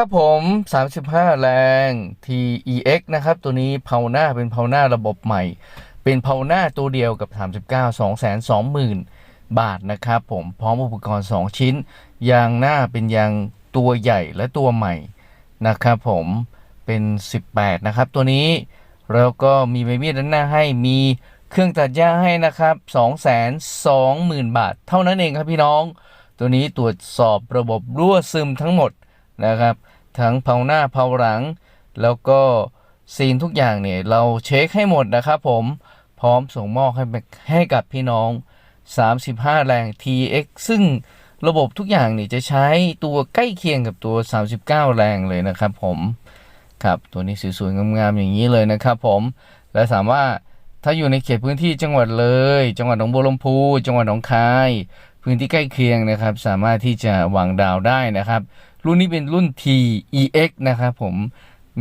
ครับผม 35 แรง TEX นะครับ ตัวนี้เพาหน้าเป็นเพาหน้าระบบใหม่ เป็นเพาหน้าตัวเดียวกับ 39 220,000 บาทนะครับผม พร้อมอุปกรณ์ 2 ชิ้น ยางหน้าเป็นยางตัวใหญ่และตัวใหม่นะครับผม เป็น 18 นะครับตัวนี้ แล้วก็มีใบมีดด้านหน้าให้ มีเครื่องตัดหญ้าให้นะครับ 220,000 บาท เท่านั้นเองครับพี่น้อง ตัวนี้ตรวจสอบระบบรั่วซึมทั้งหมด นะครับ ทั้งเผาหน้าเผาหลัง แล้วก็ซีนทุกอย่างเนี่ยเราเช็คให้หมดนะครับผมพร้อมส่งมอบให้ให้กับพี่น้อง 35 แรง TX ซึ่งระบบทุกอย่างเนี่ยจะใช้ตัวใกล้เคียงกับตัว 39 แรงเลยนะครับผมครับตัวนี้สวยๆงามๆอย่างนี้เลยนะครับผมและสามารถถ้าอยู่ในเขตพื้นที่จังหวัดเลย จังหวัดหนองบัวลำพู จังหวัดหนองคาย พื้นที่ใกล้เคียงนะครับ สามารถที่จะวางดาวได้นะครับ รุ่นนี้เป็นรุ่น TEX นะครับผม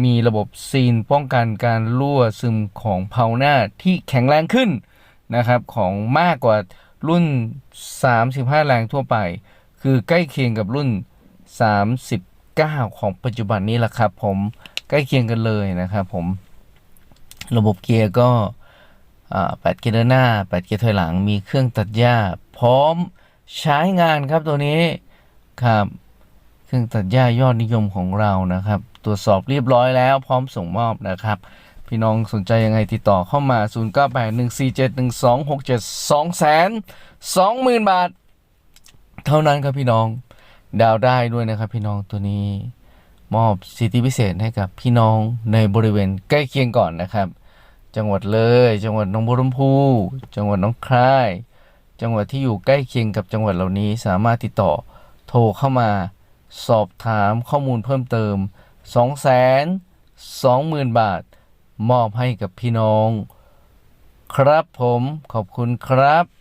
มีระบบซีนป้องกันการรั่วซึมของเพาหน้าที่แข็งแรงขึ้นนะครับของมากกว่ารุ่น 35 แรงทั่วไป คือใกล้เคียงกับรุ่น 39 ของปัจจุบันนี้แหละครับผมใกล้เคียงกันเลยนะครับผมระบบเกียร์ก็อ่า8เกียร์เดินหน้า8เกียร์ถอยหลังมีเครื่องตัดหญ้า พร้อมใช้งานครับตัวนี้ครับ เครื่องตัดหญ้ายอดนิยมของเรานะครับ ตรวจสอบเรียบร้อยแล้วพร้อมส่งมอบนะครับ พี่น้องสนใจยังไงติดต่อเข้ามา 0981471267 2 20,000บาท เท่านั้นครับพี่น้องดาวได้ด้วยนะครับพี่น้องตัวนี้มอบสิทธิพิเศษให้กับพี่น้องในบริเวณใกล้เคียงก่อนนะครับ จังหวัดเลย จังหวัดหนองบัวลำพู จังหวัดหน้องคาย จังหวัดที่อยู่ใกล้เคียงกับจังหวัดเหล่านี้สามารถติดต่อโทรเข้ามา สอบถามข้อมูลเพิ่มเติม 2 2 0 0 0 0 บาท มอบให้กับพี่น้อง ครับผมขอบคุณครับ